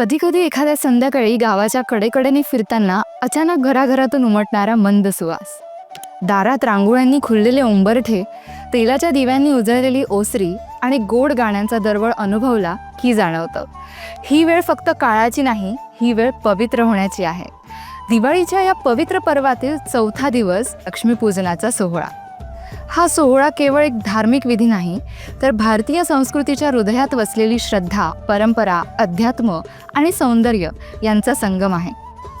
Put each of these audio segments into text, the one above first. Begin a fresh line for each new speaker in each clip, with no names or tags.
कधी कधी एखाद्या संध्याकाळी गावाच्या कडेकडेने फिरताना अचानक घराघरातून उमटणारा मंद सुवास. दारात रांगोळ्यांनी खुललेले उंबरठे तेलाच्या दिव्यांनी उजळलेली ओसरी आणि गोड गाण्यांचा दरवळ अनुभवला की जाणवतं. ही वेळ फक्त काळाची नाही ही वेळ पवित्र होण्याची आहे. दिवाळीच्या या पवित्र पर्वातील चौथा दिवस लक्ष्मीपूजनाचा सोहळा. हा सोहळा केवळ एक धार्मिक विधी नाही तर भारतीय संस्कृतीच्या हृदयात वसलेली श्रद्धा परंपरा अध्यात्म आणि सौंदर्य यांचा संगम आहे.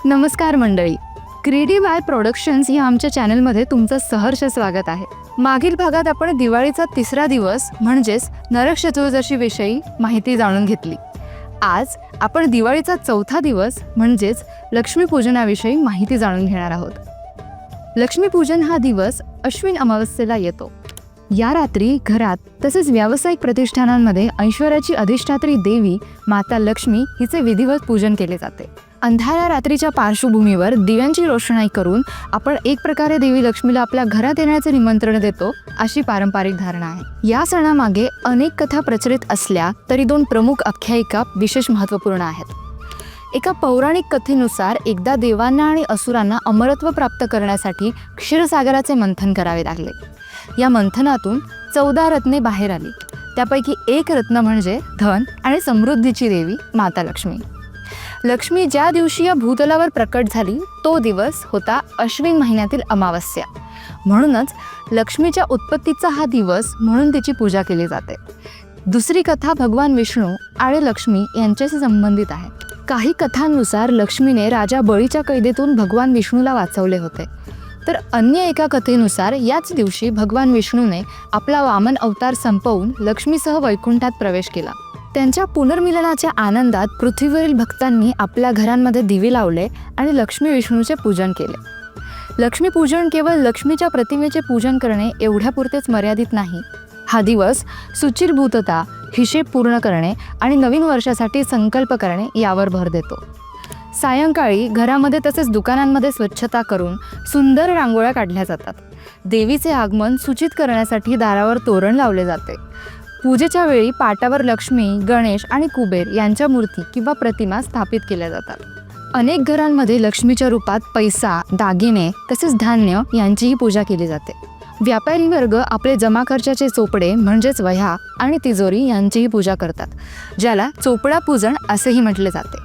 नमस्कार मंडळी. क्रीडी बाय प्रोडक्शन्स या आमच्या चॅनलमध्ये तुमचं सहर्ष स्वागत आहे. मागील भागात आपण दिवाळीचा तिसरा दिवस म्हणजेच नरक चतुर्दशीविषयी माहिती जाणून घेतली. आज आपण दिवाळीचा चौथा दिवस म्हणजेच लक्ष्मीपूजनाविषयी माहिती जाणून घेणार आहोत. लक्ष्मीपूजन हा दिवस अश्विन अमावस्येला येतो. या रात्री घरात तसेच व्यावसायिक प्रतिष्ठानांमध्ये ऐश्वर्याची अधिष्ठात्री देवी माता लक्ष्मी हिचे विधिवत पूजन केले जाते. अंधाऱ्या रात्रीच्या पार्श्वभूमीवर दिव्यांची रोषणाई करून आपण एक प्रकारे देवी लक्ष्मीला आपल्या घरात येण्याचे निमंत्रण देतो अशी पारंपरिक धारणा आहे. या सणामागे अनेक कथा प्रचलित असल्या तरी दोन प्रमुख आख्यायिका विशेष महत्त्वपूर्ण आहेत. एका पौराणिक कथेनुसार एकदा देवांना आणि असुरांना अमरत्व प्राप्त करण्यासाठी क्षीरसागराचे मंथन करावे लागले. या मंथनातून चौदा रत्ने बाहेर आली. त्यापैकी एक रत्न म्हणजे धन आणि समृद्धीची देवी माता लक्ष्मी. लक्ष्मी ज्या दिवशी या भूतलावर प्रकट झाली तो दिवस होता अश्विन महिन्यातील अमावस्या. म्हणूनच लक्ष्मीच्या उत्पत्तीचा हा दिवस म्हणून तिची पूजा केली जाते. दुसरी कथा भगवान विष्णू आणि लक्ष्मी यांच्याशी संबंधित आहे. काही कथांनुसार लक्ष्मीने राजा बळीच्या कैदेतून भगवान विष्णूला वाचवले होते. तर अन्य एका कथेनुसार याच दिवशी भगवान विष्णूने आपला वामन अवतार संपवून लक्ष्मीसह वैकुंठात प्रवेश केला. त्यांच्या पुनर्मिलनाच्या आनंदात पृथ्वीवरील भक्तांनी आपल्या घरांमध्ये दिवे लावले आणि लक्ष्मी विष्णूचे पूजन केले. लक्ष्मीपूजन केवळ लक्ष्मीच्या प्रतिमेचे पूजन करणे एवढ्यापुरतेच मर्यादित नाही. हा दिवस सुचिरभूतता हिशेब पूर्ण करणे आणि नवीन वर्षासाठी संकल्प करणे यावर भर देतो. सायंकाळी घरामध्ये तसेच दुकानांमध्ये स्वच्छता करून सुंदर रांगोळ्या काढल्या जातात. देवीचे आगमन सूचित करण्यासाठी दारावर तोरण लावले जाते. पूजेच्या वेळी पाटावर लक्ष्मी गणेश आणि कुबेर यांच्या मूर्ती किंवा प्रतिमा स्थापित केल्या जातात. अनेक घरांमध्ये लक्ष्मीच्या रूपात पैसा दागिने तसेच धान्य यांचीही पूजा केली जाते. व्यापारी वर्ग आपले जमा खर्चाचे चोपडे म्हणजेच वह्या आणि तिजोरी यांचीही पूजा करतात ज्याला चोपडा पूजन असेही म्हटले जाते.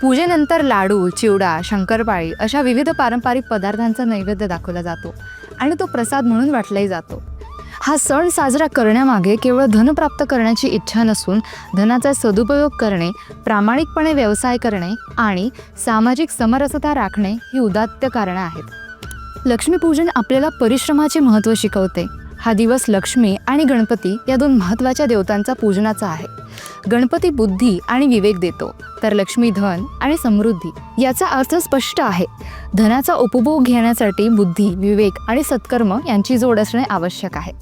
पूजेनंतर लाडू चिवडा शंकरपाळी अशा विविध पारंपरिक पदार्थांचा नैवेद्य दाखवला जातो आणि तो प्रसाद म्हणून वाटलाही जातो. हा सण साजरा करण्यामागे केवळ धन प्राप्त करण्याची इच्छा नसून धनाचा सदुपयोग करणे प्रामाणिकपणे व्यवसाय करणे आणि सामाजिक समरसता राखणे ही उदात्त कारणं आहेत. लक्ष्मीपूजन आपल्याला परिश्रमाचे महत्त्व शिकवते. हा दिवस लक्ष्मी आणि गणपती या दोन महत्त्वाच्या देवतांचा पूजनाचा आहे. गणपती बुद्धी आणि विवेक देतो तर लक्ष्मी धन आणि समृद्धी याचा अर्थ स्पष्ट आहे. धनाचा उपभोग घेण्यासाठी बुद्धी विवेक आणि सत्कर्म यांची जोड असणे आवश्यक आहे.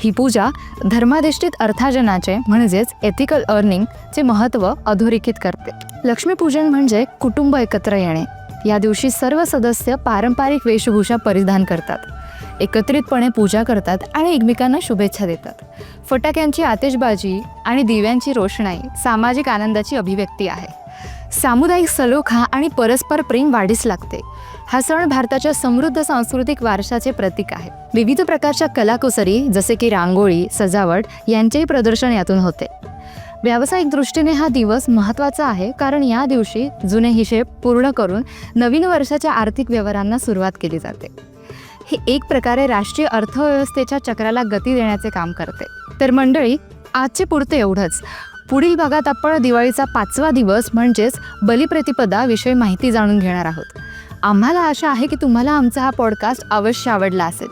ही पूजा धर्माधिष्ठित अर्थार्जनाचे म्हणजेच एथिकल अर्निंगचे महत्त्व अधोरेखित करते. लक्ष्मीपूजन म्हणजे कुटुंब एकत्र येणे. या दिवशी सर्व सदस्य पारंपरिक वेशभूषा परिधान करतात. एकत्रितपणे पूजा करतात आणि एकमेकांना शुभेच्छा देतात. फटाक्यांची आतिषबाजी आणि दिव्यांची रोषणाई सामाजिक आनंदाची अभिव्यक्ती आहे. सामुदायिक सलोखा आणि परस्पर प्रेम वाढीस लागते. हा सण भारताच्या समृद्ध सांस्कृतिक वारशाचे प्रतीक आहे. विविध प्रकारच्या कलाकुसरी जसे की रांगोळी सजावट यांचेही प्रदर्शन यातून होते. व्यावसायिक दृष्टीने हा दिवस महत्त्वाचा आहे कारण या दिवशी जुने हिशेब पूर्ण करून नवीन वर्षाच्या आर्थिक व्यवहारांना सुरुवात केली जाते. हे एक प्रकारे राष्ट्रीय अर्थव्यवस्थेच्या चक्राला गती देण्याचे काम करते. तर मंडळी आजचे पुरते एवढंच. पुढील भागात आपण दिवाळीचा पाचवा दिवस म्हणजेच बलिप्रतिपदाविषयी माहिती जाणून घेणार आहोत. आम्हाला आशा आहे की तुम्हाला आमचा हा पॉडकास्ट अवश्य आवडला असेल.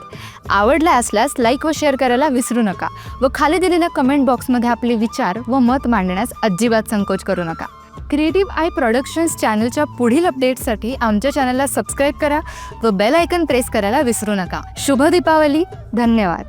आवडला असल्यास लाईक व शेअर करायला विसरू नका व खाली दिलेल्या कमेंट बॉक्समध्ये आपले विचार व मत मांडण्यास अजिबात संकोच करू नका. क्रिएटिव्ह आय प्रोडक्शन्स चॅनलच्या पुढील अपडेट्ससाठी आमच्या चॅनलला सबस्क्राईब करा व बेल आयकन प्रेस करायला विसरू नका. शुभ दीपावली. धन्यवाद.